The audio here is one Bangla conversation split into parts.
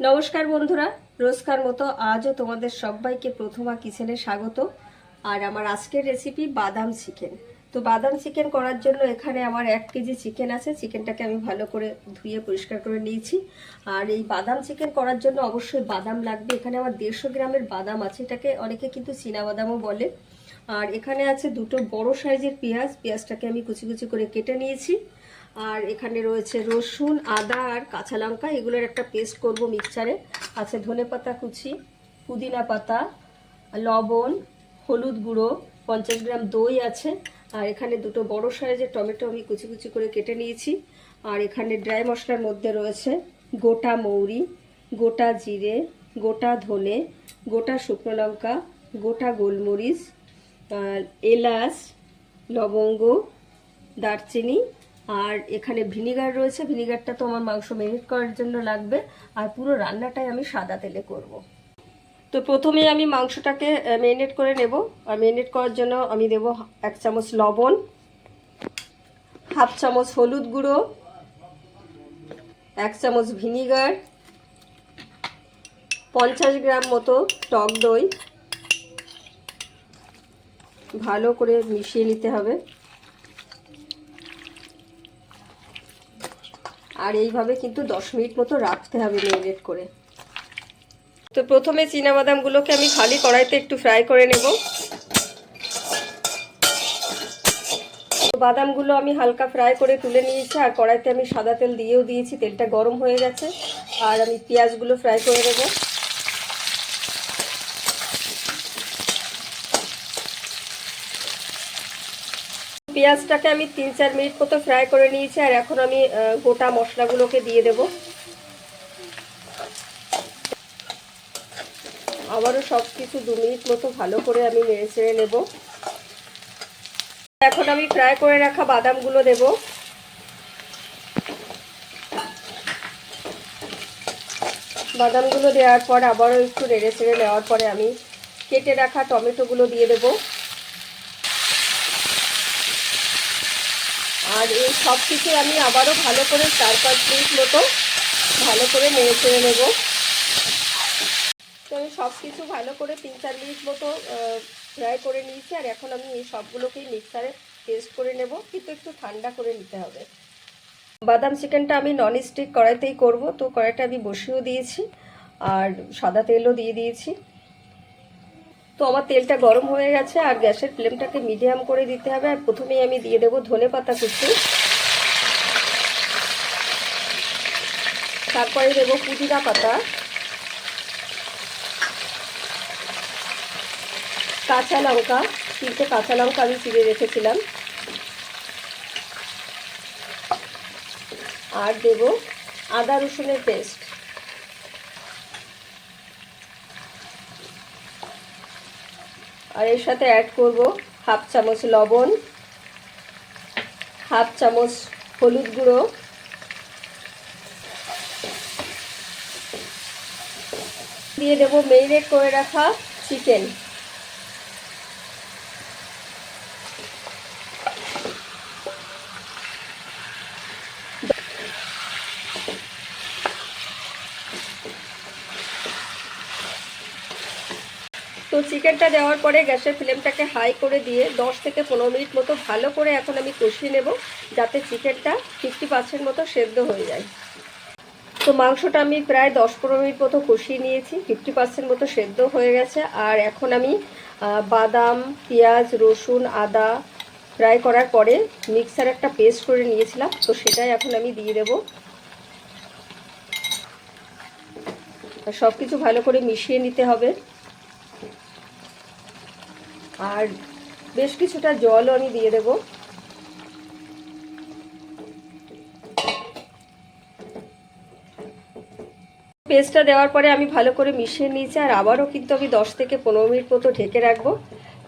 নমস্কার বন্ধুরা, রোজকার মতো আজও তোমাদের সবাইকে প্রথমা কিচেনে স্বাগত। আর আমার আজকের রেসিপি বাদাম চিকেন তো বাদাম চিকেন করার জন্য এখানে আমার এক কেজি চিকেন আছে। চিকেনটাকে আমি ভালো করে ধুয়ে পরিষ্কার করে নিয়েছি। আর এই বাদাম চিকেন করার জন্য অবশ্যই বাদাম লাগবে। এখানে আমার দেড়শো গ্রামের বাদাম আছে। এটাকে অনেকে কিন্তু বাদামও বলে। আর এখানে আছে দুটো বড় সাইজের পেঁয়াজ। পেঁয়াজটাকে আমি কুচি কুচি করে কেটে নিয়েছি। আর এখানে রয়েছে রসুন, আদা আর কাঁচা লঙ্কা। এগুলোর একটা পেস্ট করব মিক্সচারে আছে ধনে পাতা কুচি, পুদিনা পাতা, লবণ, হলুদ গুঁড়ো, পঞ্চাশ গ্রাম দই আছে। আর এখানে দুটো বড় সাইজের টমেটো আমি কুচি কুচি করে কেটে নিয়েছি। আর এখানে ড্রাই মশলার মধ্যে রয়েছে গোটা মৌরি, গোটা জিরে, গোটা ধনে, গোটা শুকনো লঙ্কা, গোটা গোলমরিচ এলাচ, লবঙ্গ, দারচিনি আর এখানে ভিনিগার রয়েছে, ভিনিগারটা তো আমার মাংস মেরিনেট করার জন্য লাগবে। আর পুরো রান্নাটাই আমি সাদা তেলে করব। তো প্রথমে আমি মাংসটাকে মেরিনেট করে নেব। আর মেরিনেট করার জন্য আমি দেব এক চামচ লবণ, হাফ চামচ হলুদ গুঁড়ো, এক চামচ ভিনিগার, পঞ্চাশ গ্রাম মতো টক দই। ভালো করে মিশিয়ে নিতে হবে। আর এইভাবে কিন্তু দশ মিনিট মতো রাখতে হবে মেরিনেট করে। তো প্রথমে বাদামগুলোকে আমি খালি কড়াইতে একটু ফ্রাই করে নেব। বাদামগুলো আমি হালকা ফ্রাই করে তুলে নিয়েছি, আর কড়াইতে আমি সাদা তেল দিয়েও দিয়েছি, তেলটা গরম হয়ে গেছে। আর আমি পেঁয়াজগুলো ফ্রাই করে নেব। পেঁয়াজটাকে আমি তিন চার মিনিট মতো ফ্রাই করে নিয়েছি, আর এখন আমি গোটা মশলাগুলোকে দিয়ে দেব। আবারও সব কিছু দু মিনিট মতো ভালো করে আমি নেড়ে চেড়ে নেব। এখন আমি ফ্রাই করে রাখা বাদামগুলো দেব। বাদামগুলো দেওয়ার পর আবারও একটু নেড়ে চেড়ে নেওয়ার পরে আমি কেটে রাখা টমেটোগুলো দিয়ে দেবো। আর এই সব কিছু আমি আবারও ভালো করে চার পাঁচ মিনিট মতো ভালো করে নেড়ে চেড়ে নেব। তো আমি সব কিছু ভালো করে তিন চার মিনিট মতো ফ্রাই করে নিয়েছি আর এখন আমি এই সবগুলোকেই মিক্সারে পেস্ট করে নেব। কিন্তু একটু ঠান্ডা করে নিতে হবে। বাদাম চিকেনটা আমি নন স্টিক কড়াইতেই করব। তো কড়াইটা আমি বসিয়েও দিয়েছি আর সাদা তেলও দিয়ে দিয়েছি। তো আমার তেলটা গরম হয়ে গেছে আর গ্যাসের ফ্লেমটাকে মিডিয়াম করে দিতে হবে আর প্রথমেই আমি দিয়ে দেবো ধনে পাতা কুচি। তারপরে দেবো পুদিনা পাতা। কাঁচা লঙ্কা, তিনটে কাঁচা লঙ্কা আমি চিড়ে রেখেছিলাম। আর দেব আদা রসুনের পেস্ট। আর এর সাথে অ্যাড করব হাফ চামচ লবণ হাফ চামচ হলুদ গুঁড়ো, দিয়ে দেবো মেরিনেট করে রাখা চিকেন তো চিকেনটা দেওয়ার পরে গ্যাসের ফ্লেমটাকে হাই করে দিয়ে 10 থেকে পনেরো মিনিট মতো ভালো করে এখন আমি কষিয়ে নেব, যাতে চিকেনটা ফিফটি পার্সেন্ট মতো সেদ্ধ হয়ে যায়। তো মাংসটা আমি প্রায় দশ পনেরো মিনিট মতো কষিয়ে নিয়েছি, ফিফটি পার্সেন্ট মতো সেদ্ধ হয়ে গেছে। আর এখন আমি বাদাম, পেঁয়াজ, রসুন, আদা ফ্রাই করার পরে মিক্সার একটা পেস্ট করে নিয়েছিলাম, তো সেটাই এখন আমি দিয়ে দেব। সব কিছু ভালো করে মিশিয়ে নিতে হবে। আর বেশ কিছুটা জলও আমি দিয়ে দেব। পেস্টটা দেওয়ার পরে আমি ভালো করে মিশিয়ে নিয়েছি, আর আবারও কিন্তু আমি দশ থেকে পনেরো মিনিট মতো ঢেকে রাখব,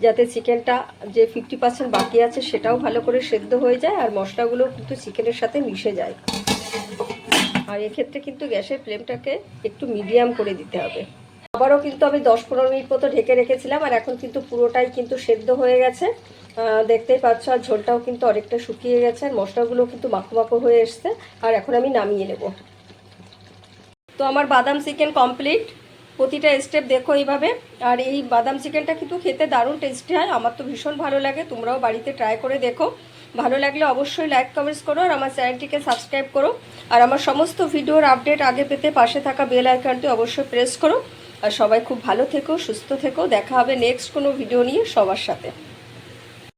যাতে চিকেনটা যে ফিফটি পার্সেন্ট বাকি আছে সেটাও ভালো করে সেদ্ধ হয়ে যায়, আর মশলাগুলো কিন্তু চিকেনের সাথে মিশে যায়। আর এক্ষেত্রে কিন্তু গ্যাসের ফ্লেমটাকে একটু মিডিয়াম করে দিতে হবে। আবারও কিন্তু আমি দশ পনেরো মিনিট মতো ঢেকে রেখেছিলাম, আর এখন কিন্তু পুরোটাই কিন্তু সেদ্ধ হয়ে গেছে। দেখতেই পাচ্ছ, আর ঝোলটাও কিন্তু অনেকটা শুকিয়ে গেছে, আর মশলাগুলো কিন্তু মাখো মাখো হয়ে এসছে, আর এখন আমি নামিয়ে নেব। তো আমার বাদাম চিকেন কমপ্লিট, প্রতিটা স্টেপ দেখো এইভাবে, আর এই বাদাম চিকেনটা কিন্তু খেতে দারুণ টেস্টি হয়, আমার তো ভীষণ ভালো লাগে, তোমরাও বাড়িতে ট্রাই করে দেখো। ভালো লাগলে অবশ্যই লাইক কমেন্টস করো, আর আমার চ্যানেলটিকে সাবস্ক্রাইব করো, আর আমার সমস্ত ভিডিওর আপডেট আগে পেতে পাশে থাকা বেল আইকনটি অবশ্যই প্রেস করো। আর সবাই খুব ভালো থেকো, সুস্থ থেকো। দেখা হবে নেক্সট কোনো ভিডিও নিয়ে সবার সাথে।